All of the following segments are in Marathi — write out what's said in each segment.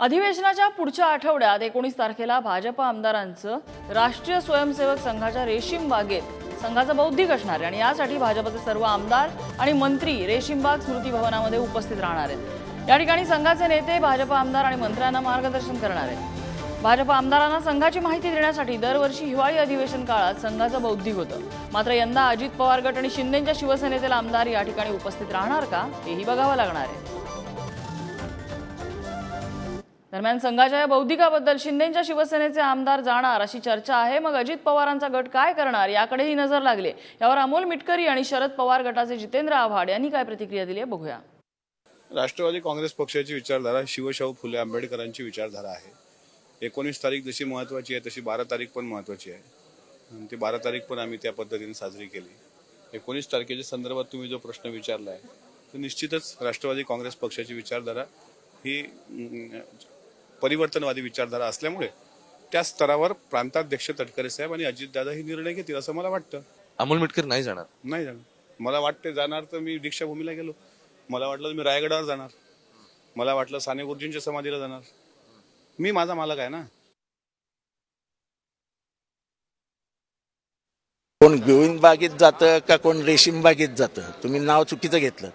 अधिवेशनाच्या पुढच्या आठवड्यात एकोणीस तारखेला भाजप आमदारांचं राष्ट्रीय स्वयंसेवक संघाच्या रेशीम बागेत संघाचं बौद्धिक असणार आहे. आणि यासाठी भाजपचे सर्व आमदार आणि मंत्री रेशीमबाग स्मृती भवनामध्ये उपस्थित राहणार आहेत. या ठिकाणी संघाचे नेते भाजप आमदार आणि मंत्र्यांना मार्गदर्शन करणार आहेत. भाजप आमदारांना संघाची माहिती देण्यासाठी दरवर्षी हिवाळी अधिवेशन काळात संघाचं बौद्धिक होतं. मात्र यंदा अजित पवार गट आणि शिंदेच्या शिवसेनेतील आमदार या ठिकाणी उपस्थित राहणार का हेही बघावं लागणार आहे. दरम्यान संघाच्या या बौद्धिकाबद्दल शिंदेच्या शिवसेनेचे आमदार जाणार अशी चर्चा आहे. मग अजित पवारांचा गट काय करणार याकडेही नजर लागले. यावर अमोल मिटकरी आणि शरद पवार गटाचे जितेंद्र आव्हाड यांनी काय प्रतिक्रिया दिली आहे बघूया. राष्ट्रवादी काँग्रेस पक्षाची विचारधारा शिवशाहू फुले आंबेडकरांची विचारधारा आहे. एकोणीस तारीख जशी महत्त्वाची आहे तशी बारा तारीख पण महत्त्वाची आहे. ती बारा तारीख पण आम्ही त्या पद्धतीने साजरी केली. एकोणीस तारखेच्या संदर्भात तुम्ही जो प्रश्न विचारला आहे तर निश्चितच राष्ट्रवादी काँग्रेस पक्षाची विचारधारा ही परिवर्तनवादी विचारधारा असल्यामुळे त्या स्तरावर प्रांताध्यक्ष तटकरे साहेब आणि अजितदादा ही निर्णय घेतील असं मला वाटतं. अमोल मिटकर नाही जाणार. नाही जाणार. मला वाटते जाणार तर मी दीक्षाभूमीला गेलो. मला वाटलं मी रायगडावर जाणार. मला वाटलं साने गुरुजींच्या समाधीला जाणार. मी माझा मालक आहे ना. कोण गोविंद बागेत जातं का कोण रेशीम बागेत जातं? तुम्ही नाव चुकीचं घेतलं.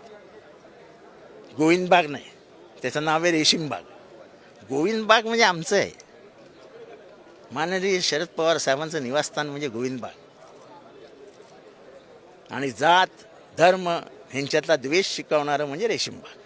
गोविंद बाग नाही. त्याचं नाव आहे रेशीम बाग. गोविंद बाग म्हणजे आमचं आहे. माननीय शरद पवार साहेबांचं निवासस्थान म्हणजे गोविंद बाग. आणि जात धर्म ह्यांच्यातला द्वेष शिकवणारं म्हणजे रेशीमबाग